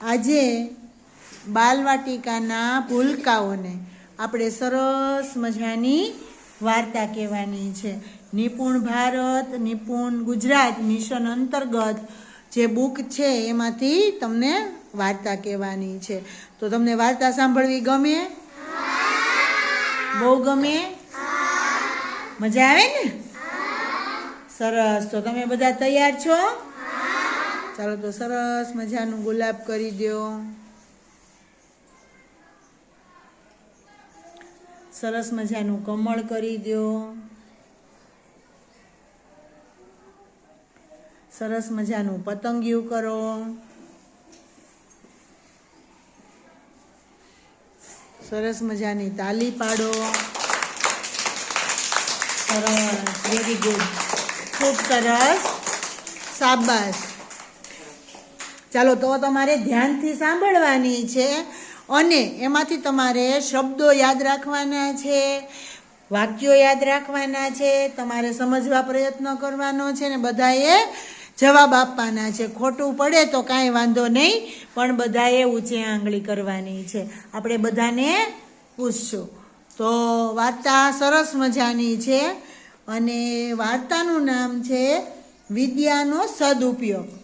આજે બાલવાટિકાના ભૂલકાઓને આપણે સરસ મજાની વાર્તા કહેવાની છે. નિપુણ ભારત, નિપુણ ગુજરાત મિશન અંતર્ગત જે બુક છે એમાંથી તમને વાર્તા કહેવાની છે. તો તમને વાર્તા સાંભળવી ગમે? બહુ ગમે? મજા આવે ને? સરસ. તો તમે બધા તૈયાર છો? ચાલો તો સરસ મજાનું ગુલાબ કરી દો સરસ મજાનું કમળ કરી દો સરસ મજાનું પતંગિયું કરો. સરસ મજાની તાલી પાડો. સરસ વેરી ગુડ ખૂબ સરસ. શાબાશ. ચાલો, તો તમારે ધ્યાનથી સાંભળવાની છે અને એમાંથી તમારે શબ્દો યાદ રાખવાના છે, વાક્યો યાદ રાખવાના છે, તમારે સમજવા પ્રયત્ન કરવાનો છે ને બધાએ જવાબ આપવાના છે. ખોટું પડે તો કાંઈ વાંધો નહીં, પણ બધાએ ઊંચી આંગળી કરવાની છે. આપણે બધાને પૂછશું. તો વાર્તા સરસ મજાની છે અને વાર્તાનું નામ છે વિદ્યાનો સદુપયોગ.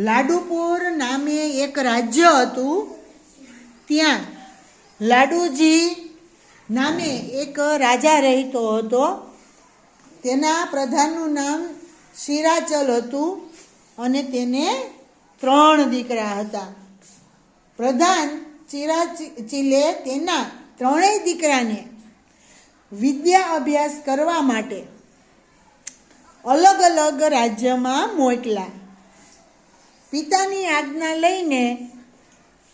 લાડુપુર નામે એક રાજ્ય હતું. ત્યાં લાડુજી નામે એક રાજા રહેતો હતો. તેના પ્રધાનનું નામ શિરાચલ હતું અને તેને ત્રણ દીકરા હતા. પ્રધાન ચિરાચિલે તેના ત્રણેય દીકરાને વિદ્યા અભ્યાસ કરવા માટે અલગ અલગ રાજ્યમાં મોકલા પિતાની આજ્ઞા લઈને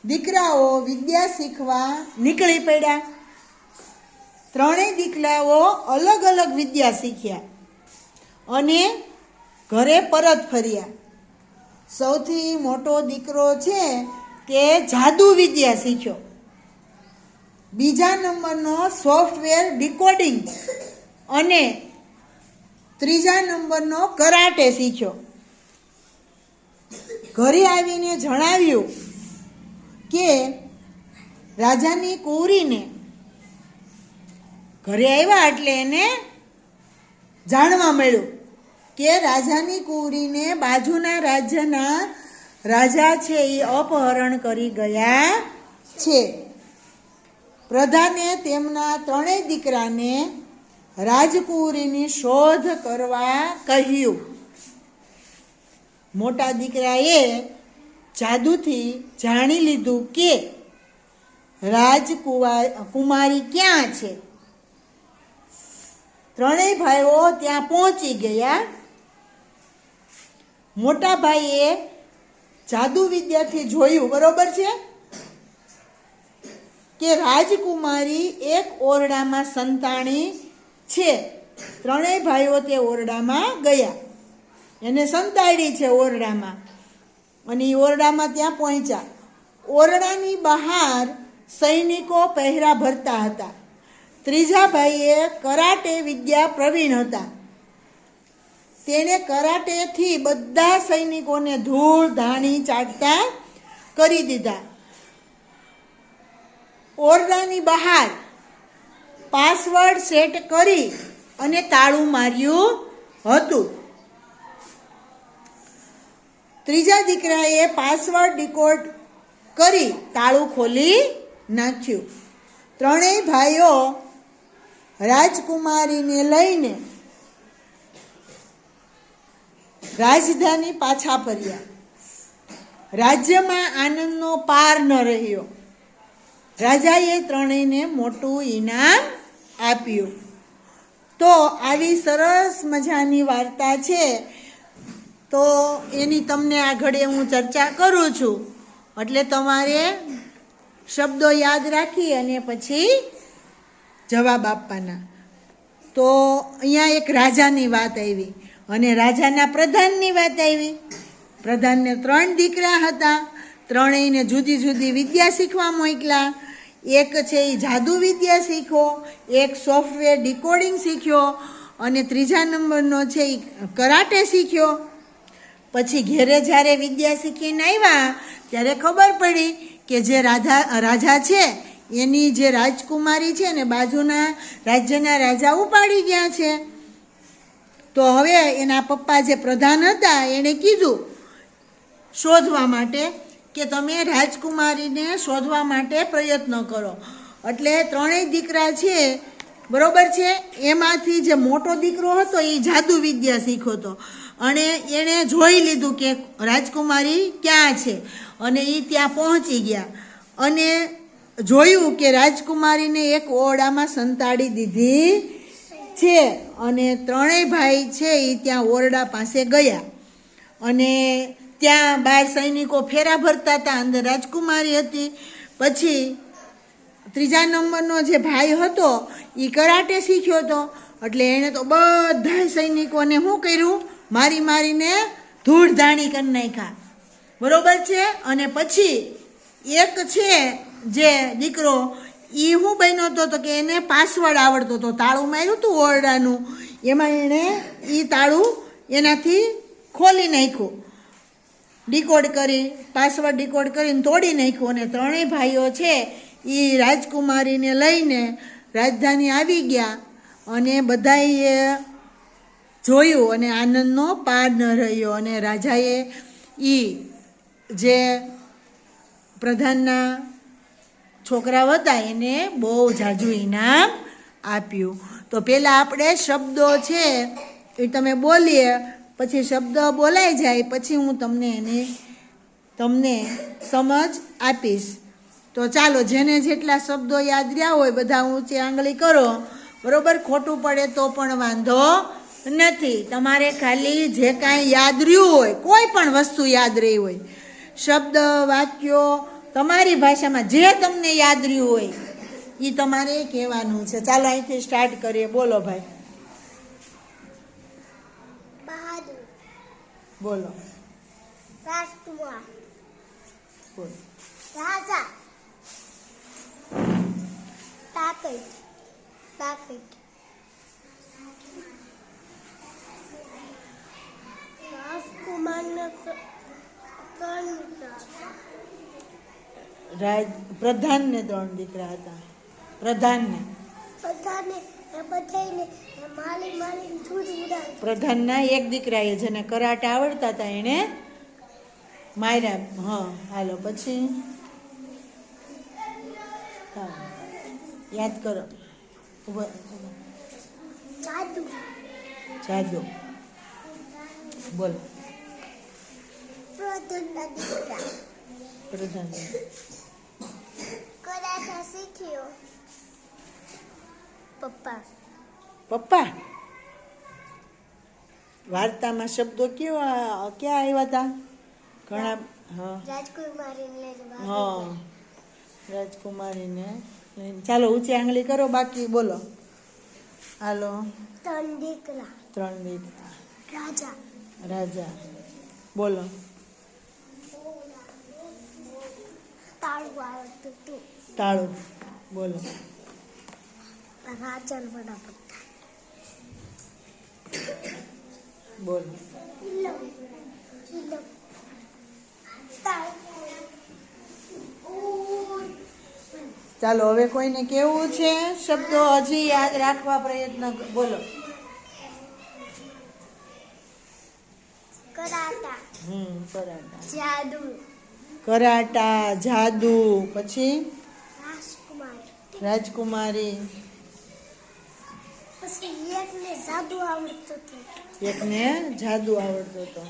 દીકરાઓ વિદ્યા શીખવા નીકળી પડ્યા. ત્રણેય દીકરાઓ અલગ અલગ વિદ્યા શીખ્યા અને ઘરે પરત ફર્યા. સૌથી મોટો દીકરો છે તે જાદુ વિદ્યા શીખ્યો. બીજા નંબરનો સોફ્ટવેર ડીકોડિંગ અને ત્રીજા નંબરનો કરાટે શીખ્યો. ઘરે આવીને જણાવ્યું કે રાજાની કોરીને ઘરે આવ્યા એટલે એને જાણવા મળ્યું કે રાજાની કોરીને બાજુના રાજ્યના રાજા છે એ અપહરણ કરી ગયા છે. પ્રધાને તેમના ત્રણેય દીકરાને રાજકુરીની શોધ કરવા કહ્યું. મોટા દીકરાએ જાદુથી જાણી લીધું કે રાજકુવા, કુમારી ક્યાં છે? ત્રણેય ભાઈઓ ત્યાં પહોંચી ગયા. મોટા ભાઈએ જાદુ વિદ્યાથી જોયું, બરોબર છે? કે રાજકુમારી એક ઓરડામાં સંતાણી છે. ત્રણેય ભાઈઓ તે ઓરડામાં ગયા. એને સંતાડી છે ઓરડામાં. અને એ ઓરડામાં ત્યાં પહોંચ્યા. ઓરડાની બહાર સૈનિકો પહેરા ભરતા હતા. ત્રીજા ભાઈએ કરાટે વિદ્યા પ્રવીણ હતા. તેણે કરાટેથી બધા સૈનિકોને ધૂળ, ધાણી ચાટતા કરી દીધા. ઓરડાની બહાર પાસવર્ડ સેટ કરી અને તાળું માર્યું હતું. ત્રીજા દીકરાએ પાસવર્ડ ડીકોડ કરી તાળું ખોલી નાખ્યું. ત્રણેય ભાઈઓ રાજકુમારીને લઈને રાજધાની પાછા ફર્યા. રાજ્યમાં આનંદનો પાર ન રહ્યો. રાજાએ ત્રણેયને મોટું ઈનામ આપ્યું. તો આવી સરસ મજાની વાર્તા છે તો એની તમને આગળ હું ચર્ચા કરું છું. એટલે તમારે શબ્દો યાદ રાખી અને પછી જવાબ આપવાના. તો અહીંયા એક રાજાની વાત આવી અને રાજાના પ્રધાનની વાત આવી. પ્રધાનને ત્રણ દીકરા હતા. ત્રણેયને જુદી જુદી વિદ્યા શીખવા મોકલા. એક છે એ જાદુ વિદ્યા શીખો, એક સોફ્ટવેર ડીકોડિંગ શીખ્યો અને ત્રીજા નંબરનો છે એ કરાટે શીખ્યો. પછી ઘેરે જ્યારે વિદ્યા શીખીને આવ્યા, ત્યારે ખબર પડી કે જે રાધા, રાજા છે, એની જે રાજકુમારી છે ને બાજુના રાજ્યના રાજા ઉપાડી ગયા છે. તો હવે એના પપ્પા જે પ્રધાન હતા, એણે કીધું, શોધવા માટે કે તમે રાજકુમારીને શોધવા માટે પ્રયત્ન કરો. એટલે ત્રણેય દીકરા છે, બરોબર છે? એમાંથી જે મોટો દીકરો હતો, એ જાદુ વિદ્યા શીખ્યો હતો. અને એણે જોઈ લીધું કે રાજકુમારી ક્યાં છે. અને એ ત્યાં પહોંચી ગયા. અને જોયું કે રાજકુમારીને એક ઓરડામાં સંતાડી દીધી છે. અને ત્રણેય ભાઈ છે એ ત્યાં ઓરડા પાસે ગયા. અને ત્યાં બાર સૈનિકો ફેરા ભરતા હતા, અંદર રાજકુમારી હતી. પછી ત્રીજા નંબરનો જે ભાઈ હતો એ કરાટે શીખ્યો હતો. એટલે એણે તો બધા સૈનિકોને શું કર્યું? મારી મારીને ધૂળ ધાણી કરી નાખ્યા. બરોબર છે? અને પછી એક છે જે દીકરો એ હું બન્યો હતો તો કે એને પાસવર્ડ આવડતો હતો. તાળું માર્યું હતું ઓરડાનું. એમાં એણે એ તાળું એનાથી ખોલી નાખ્યું. ડીકોડ કરી પાસવર્ડ ડીકોડ કરીને તોડી નાખ્યું. અને ત્રણેય ભાઈઓ છે એ રાજકુમારીને લઈને રાજધાની આવી ગયા. અને બધાએ જોયું અને આનંદનો પાર ન રહ્યો. અને રાજાએ એ જે પ્રધાનના છોકરાઓ હતા, એને બહુ જાજુ ઇનામ આપ્યું. તો પહેલાં આપણે શબ્દો છે એ તમે બોલીએ, પછી શબ્દ બોલાઈ જાય, પછી હું તમને એને, તમને સમજ આપીશ. તો ચાલો, જેને જેટલા શબ્દો યાદ રહ્યા હોય, બધા ઊંચી આંગળી કરો. બરોબર? ખોટું પડે તો પણ વાંધો નથી. તમારે ખાલી જે કાંઈ યાદ રહ્યું હોય કોઈ પણ વસ્તુ યાદ રહી હોય શબ્દ વાક્યો તમારી ભાષામાં જે તમને યાદ રહ્યું હોય એ તમારે કહેવાનું છે. ચાલો અહીંથી સ્ટાર્ટ કરીએ. બોલો ભાઈ. બોલો. રાજા. તાકત તાકત રાજકુમારને પ- ત્રણ દીકરા હતા. રાજ પ્રધાનને ત્રણ દીકરા હતા. પ્રધાનને. પ્રધાનના એક દીકરા એ દીકરાએ જેને કરાટે આવડતા હતા એણે માર્યા. હા હાલો પછી? યાદ કરો. જાદુ. જાદુ. બોલો. પ્રધાન પપ્પા. પપ્પા? વાર્તામાં શબ્દો કેવા ક્યાં આવ્યા હતા ઘણા હા. હા. રાજકુમારીને. ચાલો ઊંચી આંગળી કરો બાકી બોલો. હાલો. ત્રણ દીકરા. ત્રણ દીકરા. રાજા. રાજા બોલો. તાળું. બોલો. બોલો. ચાલો હવે કોઈને કેવું છે? શબ્દો હજી યાદ રાખવા પ્રયત્ન બોલો કરાટા હમ કરાટા જાદુ. કરાટા જાદુ પછી? રાજકુમારી. એકને જાદુ આવડતું હતું. એકને જાદુ આવડતો હતો.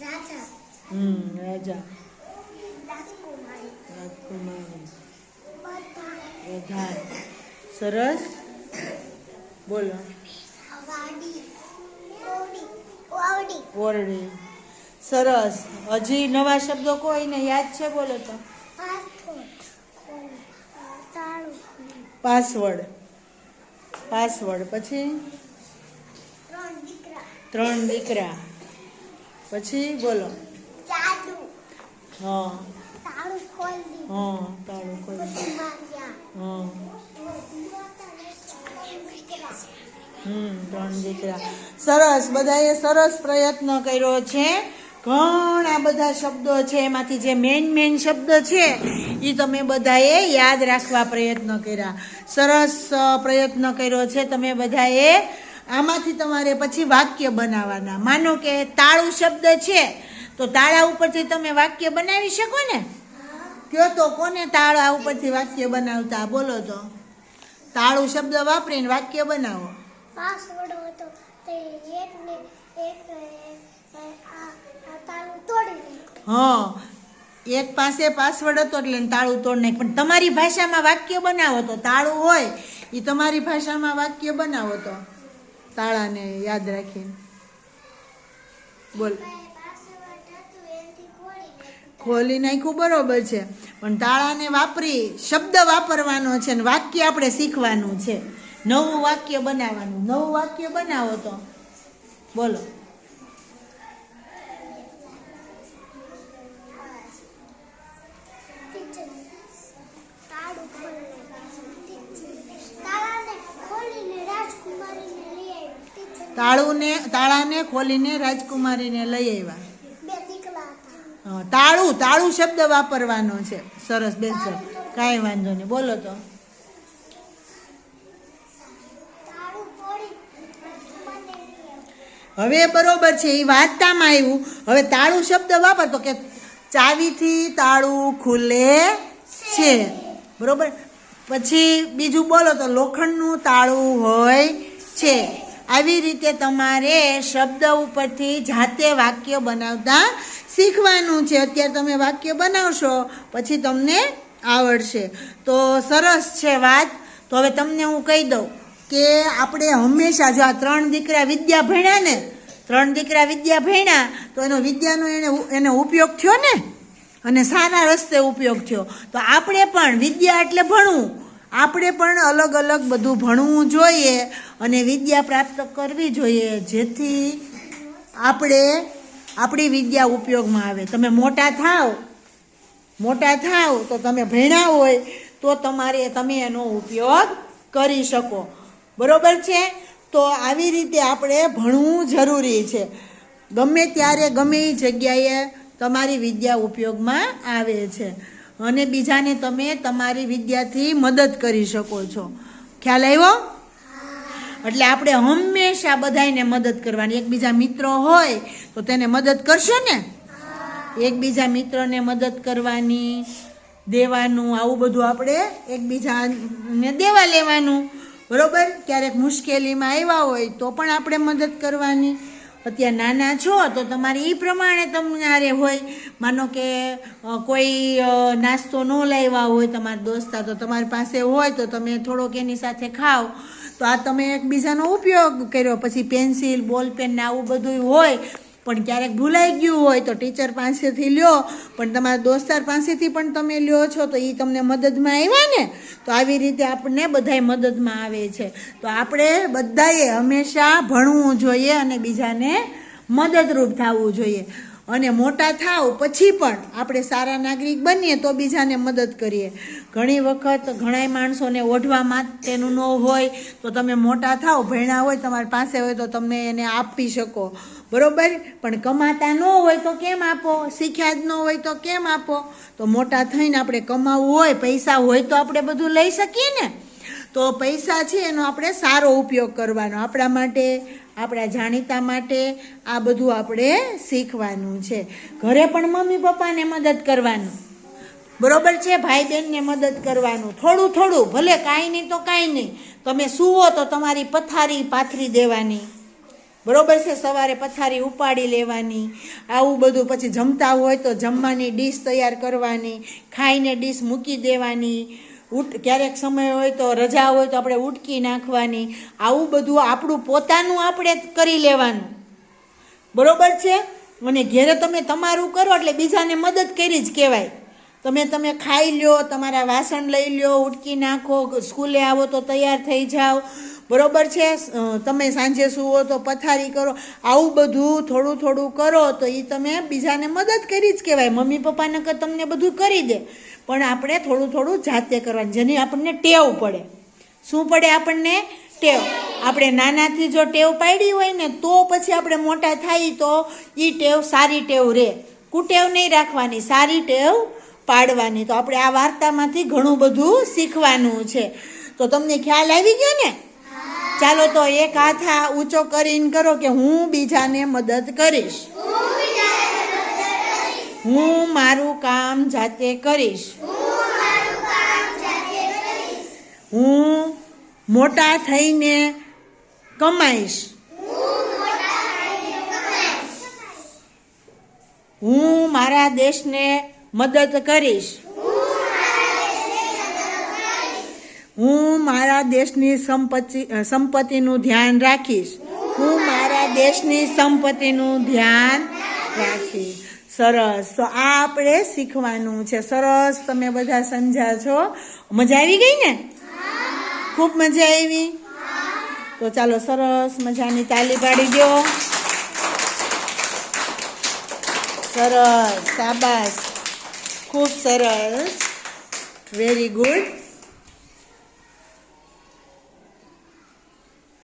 રાજા. હમ રાજા. રાજકુમારી. બધા. સરસ? બોલો. ઓરડી. સરસ. હજી નવા શબ્દો કોઈને યાદ છે બોલો તો? પાસવર્ડ. પાસવર્ડ. પછી? ત્રણ દીકરા. પછી બોલો. જાદુ. હા. તાળું ખોલ. હા. હમ ત્રણ દીકરા. સરસ, બધાએ સરસ પ્રયત્ન કર્યો છે. ઘણા બધા શબ્દો છે, એમાંથી જે મેન મેન શબ્દ છે એ તમે બધાએ યાદ રાખવા પ્રયત્ન કર્યા. સરસ પ્રયત્ન કર્યો છે તમે બધાએ. આમાંથી તમારે પછી વાક્ય બનાવવાના. માનો કે તાળું શબ્દ છે, તો તાળા ઉપરથી તમે વાક્ય બનાવી શકો ને? કયો તો, કોને તાળા ઉપરથી વાક્ય બનાવતા? બોલો તો. તાળું શબ્દ વાપરીને વાક્ય બનાવો. પાસવર્ડ હતો તે એકને એક તાળું તોડી નાખ્યું. હા એક પાસે પાસવર્ડ હતો એટલે તાળું તોડ નાખ પણ તમારી ભાષામાં વાક્ય બનાવો તો તાળું હોય એ તમારી ભાષામાં વાક્ય બનાવો તો. તાળાને યાદ રાખીને. બોલ. નાખ્યું. ખોલી નાખ્યું બરોબર છે. પણ તાળાને વાપરી શબ્દ વાપરવાનો છે ને વાક્ય આપણે શીખવાનું છે. નવું વાક્ય બનાવવાનું. નવું વાક્ય બનાવો તો. બોલો. તાળાને, તાળુંને ખોલીને રાજકુમારીને લઈ આવ્યા. તાળું તાળું શબ્દ વાપરવાનો છે. સરસ બેસો કાંઈ વાંધો નહીં. બોલો તો તાળું તોડી રાજકુમારને લઈ આવી હવે બરોબર છે, એ વાંચતામાં આવ્યું હવે તાળું શબ્દ વાપરતો કે ચાવીથી તાળું ખુલે છે. બરોબર? પછી બીજું બોલો તો લોખંડનું તાળું હોય છે. આવી રીતે તમારે શબ્દ ઉપરથી જાતે વાક્ય બનાવતા શીખવાનું છે. અત્યારે તમે વાક્ય બનાવશો, પછી તમને આવડશે. તો સરસ છે વાત. તો હવે તમને હું કહી દઉં. કે આપણે હંમેશા જો આ ત્રણ દીકરા વિદ્યા ભણ્યા ને, ત્રણ દીકરા વિદ્યા ભણ્યા, તો એનો વિદ્યાનો એને એનો ઉપયોગ થયો ને? અને સારા રસ્તે ઉપયોગ થયો. તો આપણે પણ વિદ્યા એટલે ભણવું. આપણે પણ અલગ અલગ બધું ભણવું જોઈએ અને વિદ્યા પ્રાપ્ત કરવી જોઈએ. જેથી આપણે આપણી વિદ્યા ઉપયોગમાં આવે. તમે મોટા થાવ મોટા થાવ, તો તમે ભણ્યા હોય, તો તમારે તમે એનો ઉપયોગ કરી શકો. બરોબર છે? તો આવી રીતે આપણે ભણવું જરૂરી છે. ગમે ત્યારે, ગમે એ જગ્યાએ તમારી વિદ્યા ઉપયોગમાં આવે છે. અને બીજાને તમે તમારી વિદ્યાથી મદદ કરી શકો છો. ખ્યાલ આવ્યો? એટલે આપણે હંમેશા બધાને મદદ કરવાની. એકબીજા મિત્રો હોય તો તેને મદદ કરશો ને? એકબીજા મિત્રને મદદ કરવાની, દેવાનું, આવું બધું આપણે એકબીજાને દેવા લેવાનું. બરોબર? ક્યારેક મુશ્કેલીમાં આવ્યા હોય તો પણ આપણે મદદ કરવાની. અત્યારે નાના છો તો તમારે એ પ્રમાણે તમારે હોય. માનો કે કોઈ નાસ્તો ન લાવ્યા હોય તમારા દોસ્તા તો તમારી પાસે હોય તો તમે થોડોક એની સાથે ખાઓ. તો આ તમે એકબીજાનો ઉપયોગ કર્યો. પછી પેન્સિલ બોલ પેન ને આવું બધું હોય પણ ક્યારેક ભૂલાઈ ગયું હોય તો ટીચર પાસેથી લ્યો. પણ તમારા દોસ્તાર પાસેથી પણ તમે લ્યો છો તો એ તમને મદદમાં આવ્યા ને, તો આવી રીતે આપણને બધાય મદદમાં આવે છે. તો આપણે બધાએ હંમેશા ભણવું જોઈએ અને બીજાને મદદરૂપ થવું જોઈએ. અને મોટા થાવ પછી પણ આપણે સારા નાગરિક બનીએ તો બીજાને મદદ કરીએ. ઘણી વખત ઘણાય માણસોને ઓઢવા માટેનું ન હોય તો તમે મોટા થાવ, ભણ્યા હોય, તમારી પાસે હોય તો તમે એને આપી શકો. બરોબર? પણ કમાતા ન હોય તો કેમ આપો? શીખ્યા જ ન હોય તો કેમ આપો? તો મોટા થઈને આપણે કમાવવું હોય, પૈસા હોય તો આપણે બધું લઈ શકીએ ને? તો પૈસા છે એનો આપણે સારો ઉપયોગ કરવાનો. આપણા માટે, આપણા જાણીતા માટે આ બધું આપણે શીખવાનું છે. ઘરે પણ મમ્મી પપ્પાને મદદ કરવાનું. બરોબર છે? ભાઈ બહેનને મદદ કરવાનું. થોડું થોડું ભલે કાંઈ નહીં તો કાંઈ નહીં. તમે સૂવો તો તમારી પથારી પાથરી દેવાની. બરોબર છે? સવારે પથારી ઉપાડી લેવાની. આવું બધું પછી જમતા હોય તો જમવાની ડીશ તૈયાર કરવાની, ખાઈને ડીશ મૂકી દેવાની. ઉઠ ક્યારેક સમય હોય તો, રજા હોય તો આપણે ઉટકી નાખવાની. આવું બધું આપણું પોતાનું આપણે કરી લેવાનું. બરોબર છે? અને ઘેરે તમે તમારું કરો એટલે બીજાને મદદ કરી જ કહેવાય. તમે તમે ખાઈ લ્યો, તમારા વાસણ લઈ લ્યો, ઉટકી નાખો, સ્કૂલે આવો તો તૈયાર થઈ જાઓ. બરોબર છે? તમે સાંજે સુવો તો પથારી કરો. આવું બધું થોડું થોડું કરો તો એ તમે બીજાને મદદ કરી જ કહેવાય. મમ્મી પપ્પા નકર તમને બધું કરી દે. પણ આપણે થોડું થોડું જાતે કરવાનું. જેની આપણને ટેવ પડે. શું પડે આપણને? ટેવ. આપણે નાનાથી જો ટેવ પાડી હોય ને, તો પછી આપણે મોટા થાય તો એ ટેવ સારી ટેવ રહે કુટેવ નહીં રાખવાની, સારી ટેવ પાડવાની. તો આપણે આ વાર્તામાંથી ઘણું બધું શીખવાનું છે. તો તમને ખ્યાલ આવી ગયો ને? ચાલો તો એક હાથ ઊંચો કરીને કરો કે હું બીજાને મદદ કરીશ. હું મારું કામ જાતે કરીશ. હું મોટા થઈને કમાઈશ. હું મારા દેશને મદદ કરીશ. હું મારા દેશની સંપત્તિ સંપત્તિનું ધ્યાન રાખીશ. હું મારા દેશની સંપત્તિનું ધ્યાન રાખીશ. સરસ. તો આ આપણે શીખવાનું છે. સરસ. તમે બધા સમજા છો. મજા આવી ગઈ ને? ખૂબ મજા આવી. તો ચાલો સરસ મજાની તાલી પાડી દો. સરસ. સાબાસ ખૂબ સરસ. Very good